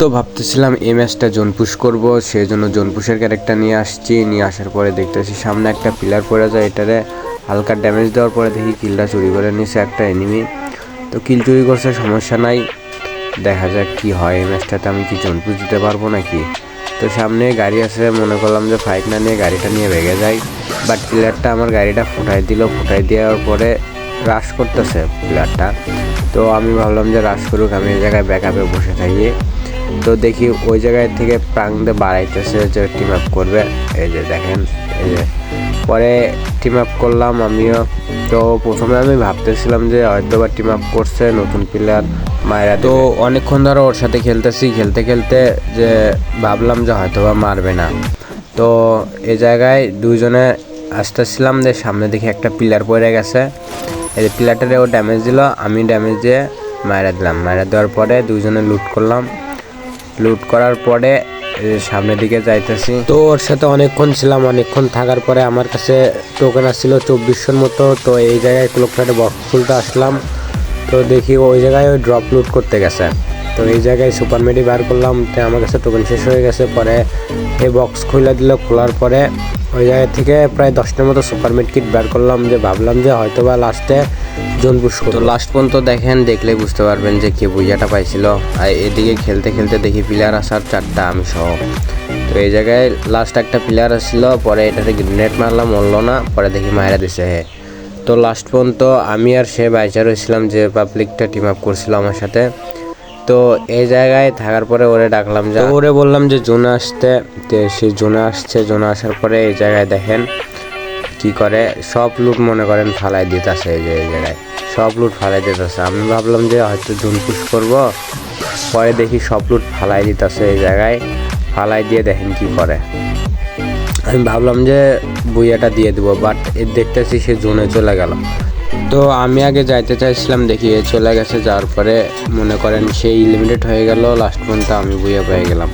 তো ভাবতেছিলাম এই ম্যাচটা জোনপুশ করব সেই জন্য জোনপুশের ক্যারেক্টার নিয়ে আসছি। নিয়ে আসার পরে দেখতেছি সামনে একটা পিলার পড়ে যায়, এটারে হালকা ড্যামেজ দেওয়ার পরে দেখি কিলটা চুরি করে নিছে একটা এনিমি তো কিল চুরি করছে, সমস্যা নাই। দেখা যাক কি হয় এই ম্যাচটাতে, আমি কি জোনপুশ দিতে পারব নাকি? তো সামনে গাড়ি আছে, মনে করলাম যে ফাইট না নিয়ে গাড়িটা নিয়ে ভেগে যাই। বাট পিলারটা আমার গাড়িটা ফুটাই দিল, ফুটাই দেওয়ার পরে রাশ করতেছে পিলারটা তো আমি ভাবলাম যে রাশ করুক, আমি এই জায়গায় ব্যাকআপে বসে থাকি। তো দেখি ওই জায়গায় থেকে প্রাংদে বাড়াইতেছে যে টিম আপ করবে। এই যে দেখেন এই যে। পরে টিম আপ করলাম আমিও। তো প্রথমে আমি ভাবতেছিলাম যে হয়তো বা টিম আপ করছে নতুন প্লেয়ার মায়েরা তো অনেকক্ষণ ধরে ওর সাথে খেলতেছি খেলতে খেলতে যে ভাবলাম যে হয়তো বা মারবে না। তো এই জায়গায় দুজনে আসতেছিলাম যে সামনে দেখি একটা পিলার পড়ে গেছে। এই যে পিলারটারে ও ড্যামেজ দিল আমি ড্যামেজ দিয়ে মায়েরা দিলাম। মায়েরা দেওয়ার পরে দুজনে লুট করলাম। লুট করার পরে সামনের দিকে যাইতেছি। তো ওর সাথে অনেকক্ষণ ছিলাম, অনেকক্ষণ থাকার পরে আমার কাছে টোকেন আসছিল চব্বিশশোর মতো। তো এই জায়গায় ক্লোকটারে বক্স খুলতে আসলাম। তো দেখি ওই জায়গায় ওই ড্রপ লুট করতে গেছে। তো এই জায়গায় সুপার মেডি বার করলাম। তো আমার কাছে টোকেন শেষ হয়ে গেছে। পরে এই বক্স খুলে দিল। খোলার পরে ওই জায়গা থেকে প্রায় দশটার মতো সুপার কিট বার করলাম যে ভাবলাম যে হয়তো বা লাস্টে জোন পুশ তো লাস্ট পর্যন্ত দেখেন দেখলে বুঝতে পারবেন যে কে বুঝাটা পাইছিল। আর এদিকে খেলতে খেলতে দেখি প্লেয়ার আসার চারটা আমি সহ। তো এই জায়গায় লাস্ট একটা প্লেয়ার আসছিল পরে এটাতে গ্রেনেড মারলাম মরলো না পরে দেখি মায়েরা দিছে হে। তো লাস্ট পর্যন্ত আমি আর সে বাইচার হয়েছিলাম যে পাবলিকটা টিম আপ করছিল আমার সাথে। তো এই জায়গায় থাকার পরে ওরে ডাকলাম যে, ওরে বললাম যে, জোনে আসতে। সে জোনে আসছে, জোনে আসার পরে এই জায়গায় দেখেন কি করে। সব লুট মনে করেন ফালাই দিতেছে এই যে, এই জায়গায়। সব লুট ফালাই দিতেছে। আমি ভাবলাম যে, হয়তো জুন পুশ করব। পরে দেখি সব লুট ফালাই দিতেছে এই জায়গায়। ফালাই দিয়ে দেখেন কি করে। আমি ভাবলাম যে, বুইয়াটা দিয়ে দিব বাট এর দেখতেছি সে জোনে চলে গেল। তো আমি আগে যাইতে চাইছিলাম, দেখি চলে গেছে, যাওয়ার পরে মনে করেন সেই লিমিটেড হয়ে গেল লাস্ট পর্যন্ত আমি বুয়ে পেয়ে গেলাম।